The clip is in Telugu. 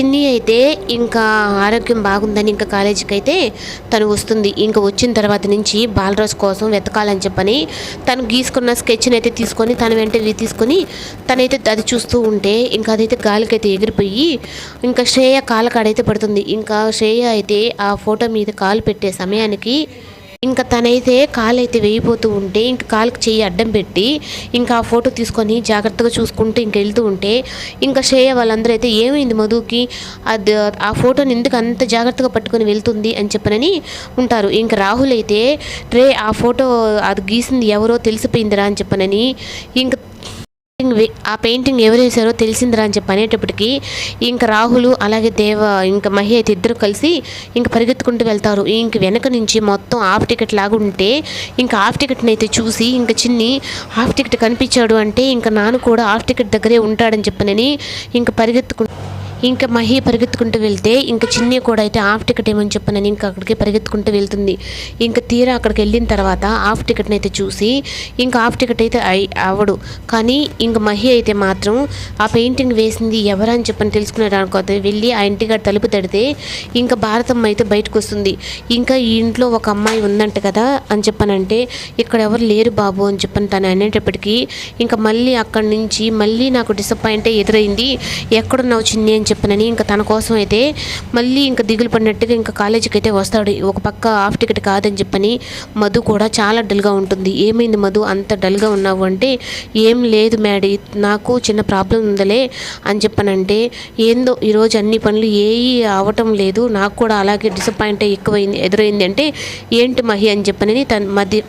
చిన్ని అయితే ఇంకా ఆరోగ్యం బాగుందని ఇంకా కాలేజీకి అయితే తను వస్తుంది. ఇంకా వచ్చిన తర్వాత నుంచి బాలరాజు కోసం వెతకాలని చెప్పని తను గీసుకున్న స్కెచ్ని అయితే తీసుకొని తన వెంట తీసుకొని తనైతే అది చూస్తూ ఉంటే ఇంకా అదైతే గాలికైతే ఎగిరిపోయి ఇంకా శ్రేయ కాలకాడైతే పడుతుంది. ఇంకా శ్రేయ అయితే ఆ ఫోటో మీద కాలు పెట్టే సమయానికి ఇంకా తనైతే కాలు అయితే వేయిపోతూ ఉంటే ఇంక కాలుకి చెయ్యి అడ్డం పెట్టి ఇంకా ఆ ఫోటో తీసుకొని జాగ్రత్తగా చూసుకుంటూ ఇంక వెళ్తూ ఉంటే ఇంకా శ్రేయ వాళ్ళందరూ అయితే ఏమైంది మధుకి? అది ఆ ఫోటోని ఎందుకు అంత జాగ్రత్తగా పట్టుకొని వెళ్తుంది అని చెప్పనని ఉంటారు. ఇంకా రాహుల్ అయితే రే ఆ ఫోటో అది గీసింది ఎవరో తెలిసిపోయిందిరా అని చెప్పనని ఇంకా పెయింటింగ్ ఆ పెయింటింగ్ ఎవరు వేశారో తెలిసిందిరా అని చెప్పి అనేటప్పటికి ఇంకా రాహులు అలాగే దేవ ఇంకా మహి అయితే ఇద్దరు కలిసి ఇంకా పరిగెత్తుకుంటూ వెళ్తారు. ఇంక వెనక నుంచి మొత్తం హాఫ్ టికెట్ లాగా ఉంటే ఇంకా హాఫ్ టికెట్ని అయితే చూసి ఇంకా చిన్ని హాఫ్ టికెట్ కనిపించాడు అంటే ఇంకా నాన్న కూడా హాఫ్ టికెట్ దగ్గరే ఉంటాడని చెప్పనని ఇంకా పరిగెత్తుకు ఇంకా మహి పరిగెత్తుకుంటూ వెళ్తే ఇంకా చిన్ని కూడా అయితే హాఫ్ టికెట్ ఏమని చెప్పనని ఇంకా అక్కడికి పరిగెత్తుకుంటూ వెళ్తుంది. ఇంకా తీరా అక్కడికి వెళ్ళిన తర్వాత హాఫ్ టికెట్ని అయితే చూసి ఇంకా హాఫ్ టికెట్ అయితే అయి అవడు కానీ ఇంకా మహి అయితే మాత్రం ఆ పెయింటింగ్ వేసింది ఎవరని చెప్పని తెలుసుకునేదానికోతే వెళ్ళి ఆ ఇంటిగాడు తలుపు తడితే ఇంకా భారతమ్మ అయితే బయటకు వస్తుంది. ఇంకా ఈ ఇంట్లో ఒక అమ్మాయి ఉందంట కదా అని చెప్పనంటే ఇక్కడ ఎవరు లేరు బాబు అని చెప్పని తను అనేటప్పటికీ ఇంకా మళ్ళీ అక్కడి నుంచి మళ్ళీ నాకు డిసప్పాయింట్ ఎదురైంది. ఎక్కడున్నావు చిన్ని అని చెప్పనని ఇంకా తన కోసం అయితే మళ్ళీ ఇంకా దిగులు పడినట్టుగా ఇంకా కాలేజీకి అయితే వస్తాడు. ఒక పక్క హాఫ్ టికెట్ కాదని చెప్పని మధు కూడా చాలా డల్గా ఉంటుంది. ఏమైంది మధు? అంత డల్గా ఉన్నావు అంటే ఏం లేదు మేడీ నాకు చిన్న ప్రాబ్లం ఉందలే అని చెప్పనంటే ఏందో ఈరోజు అన్ని పనులు ఏవి అవటం లేదు. నాకు కూడా అలాగే డిసప్పాయింట్ ఎక్కువైంది ఎదురైంది అంటే ఏంటి మహి అని చెప్పనని తన మధ్య